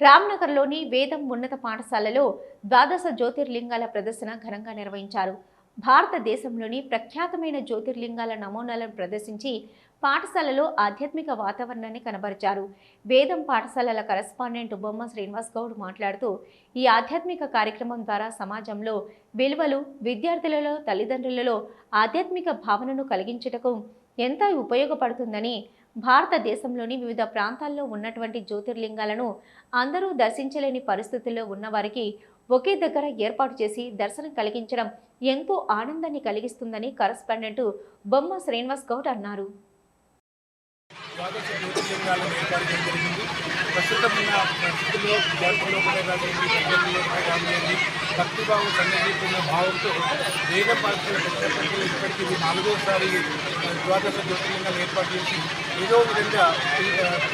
రామ్నగర్లోని వేదం ఉన్నత పాఠశాలలో ద్వాదశ జ్యోతిర్లింగాల ప్రదర్శన ఘనంగా నిర్వహించారు. భారతదేశంలోని ప్రఖ్యాతమైన జ్యోతిర్లింగాల నమూనాలను ప్రదర్శించి పాఠశాలలో ఆధ్యాత్మిక వాతావరణాన్ని కనబరిచారు. వేదం పాఠశాలల కరస్పాండెంట్ బొమ్మ శ్రీనివాస్ గౌడ్ మాట్లాడుతూ ఈ ఆధ్యాత్మిక కార్యక్రమం ద్వారా సమాజంలో విలువలు విద్యార్థులలో తల్లిదండ్రులలో ఆధ్యాత్మిక భావనను కలిగించుటకు ఎంత ఉపయోగపడుతుందని భారతదేశంలోని వివిధ ప్రాంతాల్లో ఉన్నటువంటి జ్యోతిర్లింగాలను అందరూ దర్శించలేని పరిస్థితుల్లో ఉన్నవారికి ఒకే దగ్గర ఏర్పాటు చేసి దర్శనం కలిగించడం ఎంతో ఆనందాన్ని కలిగిస్తుందని కరస్పాండెంట్ బొమ్మ శ్రీనివాస్ గౌడ్ అన్నారు. ప్రస్తుతం ఉన్న పరిస్థితుల్లో విద్యార్థుల్లో కూడా కానివ్వండి తల్లిదండ్రుల్లో కూడా కానివ్వండి భక్తిభావం సన్నిహితున్న భావంతో వేద పాఠశాల పెట్టినప్పటికీ ఇప్పటికీ ఇది నాలుగోసారి ద్వాదశ జ్యోతిర్లింగాలు ఏర్పాటు చేసి ఏదో విధంగా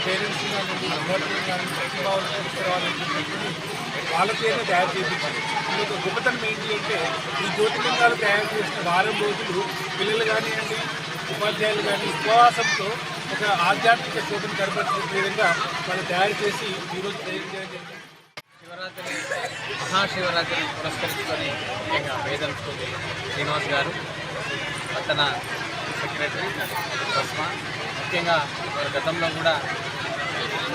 పేరెంట్స్ కానివ్వండి విద్యార్థులు కానీ భక్తిభావం తీసుకురావాలని చెప్పి వాళ్ళతోనే తయారు చేయించాలి ఇందులో గొప్పతనం ఏంటి అంటే ఈ జ్యోతిలింగాలు తయారు చేసిన వారం రోజులు పిల్లలు కానివ్వండి ఉపాధ్యాయులు కానీ ఉపవాసంతో ఒక ఆధ్యాత్మిక చోటును కనపరిచే విధంగా మనం తయారు చేసి ఈరోజు తయారు చేయడం శివరాత్రి మహాశివరాత్రిని పురస్కరించుకొని ముఖ్యంగా వేదం స్కూల్ శ్రీనివాస్ గారు అతన సెక్రటరీ భస్మ ముఖ్యంగా గతంలో కూడా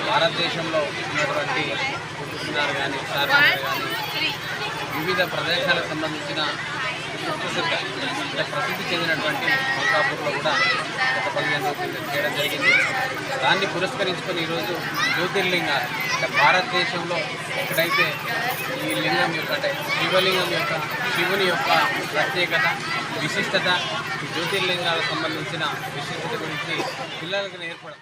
భారతదేశంలో ఉన్నటువంటి కుటుంబారు కానీ చార్మినార్ కానీ వివిధ ప్రదేశాలకు సంబంధించిన సుప్రసిద్ధ ప్రసిద్ధి చెందినటువంటి మల్కాపూర్లో కూడా గత చేయడం జరిగింది. దాన్ని పురస్కరించుకొని ఈరోజు జ్యోతిర్లింగాలు అంటే భారతదేశంలో ఎక్కడైతే ఈ లింగం యొక్క అంటే శివలింగం యొక్క శివుని యొక్క ప్రత్యేకత విశిష్టత జ్యోతిర్లింగాలకు సంబంధించిన విశిష్టత గురించి పిల్లలకు నేర్పడం